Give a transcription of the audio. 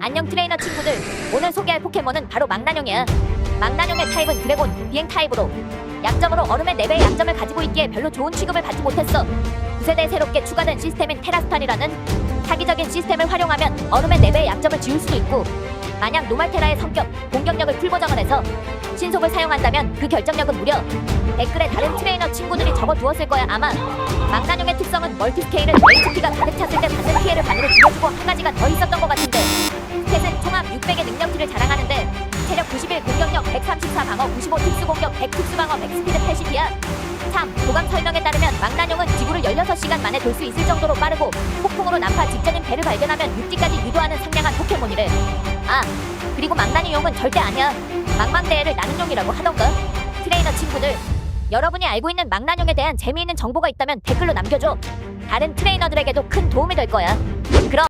안녕 트레이너 친구들. 오늘 소개할 포켓몬은 바로 망나뇽이야. 망나뇽의 타입은 드래곤 비행 타입으로. 약점으로 얼음의 4배의 약점을 가지고 있기에 별로 좋은 취급을 받지 못했어. 9세대 새롭게 추가된 시스템인 테라스탄이라는 사기적인 시스템을 활용하면 얼음의 4배의 약점을 지울 수도 있고 만약 노말테라의 성격, 공격력을 풀보정을 해서 신속을 사용한다면 그 결정력은 무려 댓글에 다른 트레이너 친구들이 적어두었을 거야 아마. 망나뇽의 특성은 멀티스케일은 HP가 가득 찼을 때 받는 피해를 반으로 줄여주고 공격력 134 방어 95 특수 공격 100 특수 방어 100 스피드 80 기한 3. 보강 설명에 따르면 망나뇽은 지구를 16시간 만에 돌 수 있을 정도로 빠르고 폭풍으로 난파 직전인 배를 발견하면 육지까지 유도하는 상냥한 포켓몬이래. 아 그리고 망나뇽용은 절대 아니야. 망망대해를 나는 용이라고 하던가. 트레이너 친구들 여러분이 알고 있는 망나뇽에 대한 재미있는 정보가 있다면 댓글로 남겨줘. 다른 트레이너들에게도 큰 도움이 될 거야. 그럼